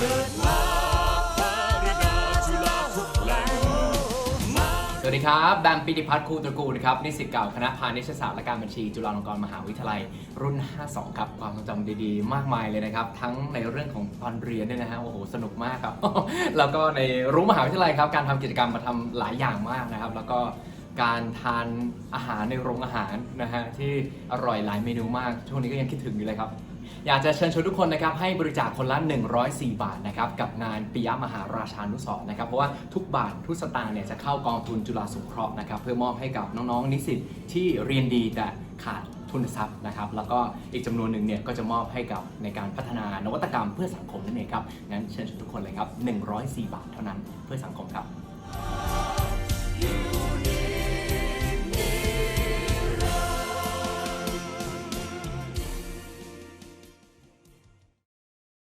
สวัสดีครับ แบงค์ปิติพัฒน์ครูตระกูลครับ นิสิตเก่าคณะพาณิชยศาสตร์และการบัญชี จุฬาลงกรณ์มหาวิทยาลัย รุ่น 52 ครับ ความทรงจำดีๆ มากมายเลยนะครับ ทั้งในเรื่องของตอนเรียนด้วยนะฮะ โอ้โห สนุกมากครับ แล้วก็ในรั้มหาวิทยาลัยครับ การทำกิจกรรมมาทำหลายอย่างมากนะครับ แล้วก็ การทานอาหารในโรงอาหารนะฮะที่อร่อยหลายเมนูมาก ช่วงนี้ก็ยังคิดถึงอยู่เลยครับ อยากจะเชิญชวนทุกคนนะครับให้บริจาคคนละ 104 บาทนะครับกับงานปิยมหาราชานุสรณ์นะครับเพราะว่าทุกบาททุกสตางค์เนี่ยจะเข้ากองทุนจุฬาสงเคราะห์นะครับเพื่อมอบให้กับน้องๆนิสิตที่เรียนดีแต่ขาดทุนทรัพย์นะครับ แล้วก็อีกจำนวนหนึ่งเนี่ยก็จะมอบให้กับในการพัฒนานวัตกรรมเพื่อสังคมนั่นเองครับงั้นเชิญชวนทุกคนเลยครับ 104 บาทเท่านั้นเพื่อสังคมครับ